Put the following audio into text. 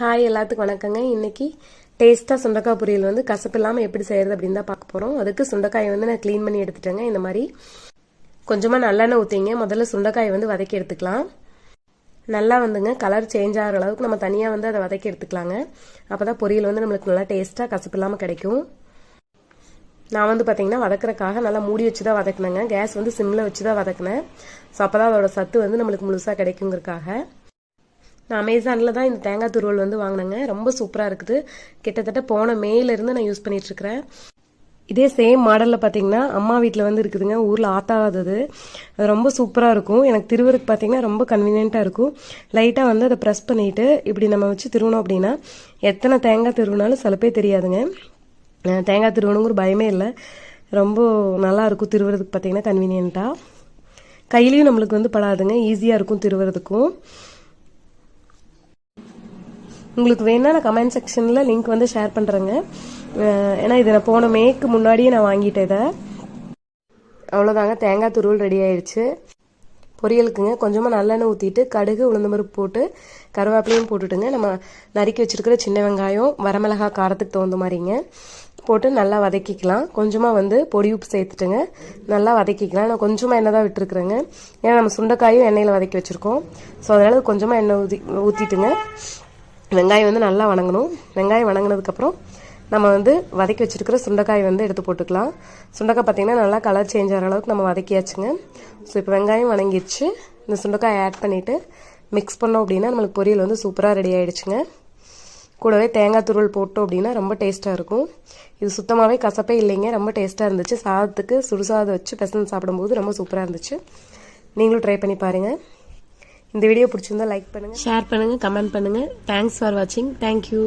Hi எல்லாத்துக்கும் வணக்கங்க. இன்னைக்கு டேஸ்ட்டாக சுண்டக்காய் பொரியல் வந்து கசப்பு இல்லாமல் எப்படி செய்யறது அப்படின்னு தான் பார்க்க போகிறோம் அதுக்கு சுண்டக்காயை வந்து நான் க்ளீன் பண்ணி எடுத்துட்டேங்க. இந்த மாதிரி கொஞ்சமாக நல்லெண்ணெய் ஊற்றிங்க முதல்ல சுண்டக்காயை வந்து வதக்கி எடுத்துக்கலாம். நல்லா வந்துங்க கலர் சேஞ்ச் ஆகிற அளவுக்கு நம்ம தனியாக வந்து அதை வதக்கி எடுத்துக்கலாங்க. அப்போ தான் பொரியல் வந்து நம்மளுக்கு நல்லா டேஸ்ட்டாக கசப்பு இல்லாமல் கிடைக்கும். நான் வந்து பார்த்தீங்கன்னா வதக்கிறக்காக நல்லா மூடி வச்சு தான் வதக்குனேங்க. கேஸ் வந்து சிம்மில் வச்சு தான் வதக்குனேன். ஸோ அப்போ தான் அதோட சத்து வந்து நம்மளுக்கு முழுசாக கிடைக்குங்கிறக்காக நான் அமேசானில் தான் இந்த தேங்காய் துருவல் வந்து வாங்கினேங்க. ரொம்ப சூப்பராக இருக்குது. கிட்டத்தட்ட போன மேலேருந்து நான் யூஸ் பண்ணிகிட்ருக்கிறேன் இதே சேம் மாடலில் பார்த்தீங்கன்னா அம்மா வீட்டில் வந்து இருக்குதுங்க. ஊரில் ஆத்தாதது அது ரொம்ப சூப்பராக இருக்கும். எனக்கு திருவருக்கு பார்த்தீங்கன்னா ரொம்ப கன்வீனியண்ட்டாக இருக்கும். லைட்டாக வந்து அதை ப்ரெஸ் பண்ணிவிட்டு இப்படி நம்ம வச்சு திருவணும் அப்படின்னா எத்தனை தேங்காய் திருவினாலும் சிலப்பே தெரியாதுங்க. தேங்காய் திருவணுங்கிற பயமே இல்லை. ரொம்ப நல்லா இருக்கும் திருவுறதுக்கு பார்த்தீங்கன்னா கன்வீனியண்ட்டாக கையிலையும் நம்மளுக்கு வந்து படாதுங்க. ஈஸியாக இருக்கும் திருவுறதுக்கும் உங்களுக்கு வேணா நான் கமெண்ட் செக்ஷனில் லிங்க் வந்து ஷேர் பண்ணுறேங்க ஏன்னா இதை நான் போன மேக்கு முன்னாடியே நான் வாங்கிட்டேன் இதை. அவ்வளோதாங்க தேங்காய் துருவல் ரெடி ஆயிடுச்சு பொரியலுக்குங்க. கொஞ்சமாக நல்லெண்ணெய் ஊற்றிட்டு கடுகு உளுந்தம்பருப்பு போட்டு கருவேப்பிலையும் போட்டுட்டுங்க. நம்ம நறுக்கி வச்சுருக்கிற சின்ன வெங்காயம் வரமிளகாய் காரத்துக்கு தகுந்த மாதிரிங்க. போட்டு நல்லா வதக்கிக்கலாம். கொஞ்சமாக வந்து பொடி உப்பு சேர்த்துட்டுங்க. நல்லா வதக்கிக்கலாம். நான் கொஞ்சமாக எண்ணெய் தான் விட்டுருக்குறேங்க. ஏன்னா நம்ம சுண்டைக்காயும் எண்ணெயில் வதக்கி வச்சுருக்கோம். ஸோ அதனால் கொஞ்சமாக எண்ணெய் ஊற்றி ஊற்றிட்டுங்க வெங்காயம் வந்து நல்லா வணங்கணும். வெங்காயம் வணங்கினதுக்கப்புறம் நம்ம வந்து வதக்கி வச்சுருக்கிற சுண்டைக்காய் வந்து எடுத்து போட்டுக்கலாம். சுண்டைக்காய் பார்த்திங்கன்னா நல்லா கலர் சேஞ்ச் ஆகிற அளவுக்கு நம்ம வதக்கியாச்சுங்க. ஸோ இப்போ வெங்காயம் வணங்கிடுச்சு. இந்த சுண்டைக்காய் ஆட் பண்ணிவிட்டு மிக்ஸ் பண்ணோம் அப்படின்னா நம்மளுக்கு பொரியல் வந்து சூப்பராக ரெடி ஆகிடுச்சுங்க கூடவே தேங்காய் துருவல் போட்டோம் அப்படின்னா ரொம்ப டேஸ்ட்டாக இருக்கும். இது சுத்தமாகவே கசப்பே இல்லைங்க. ரொம்ப டேஸ்ட்டாக இருந்துச்சு. சாதத்துக்கு சுடுசாதம் வச்சு பெசன் சாப்பிடும்போது ரொம்ப சூப்பராக இருந்துச்சு. நீங்களும் ட்ரை பண்ணி பாருங்கள் இந்த வீடியோ பிடிச்சிருந்தா லைக் பண்ணுங்கள் ஷேர் பண்ணுங்கள் கமெண்ட் பண்ணுங்கள் தேங்க்ஸ் ஃபார் வாட்சிங் தேங்க்யூ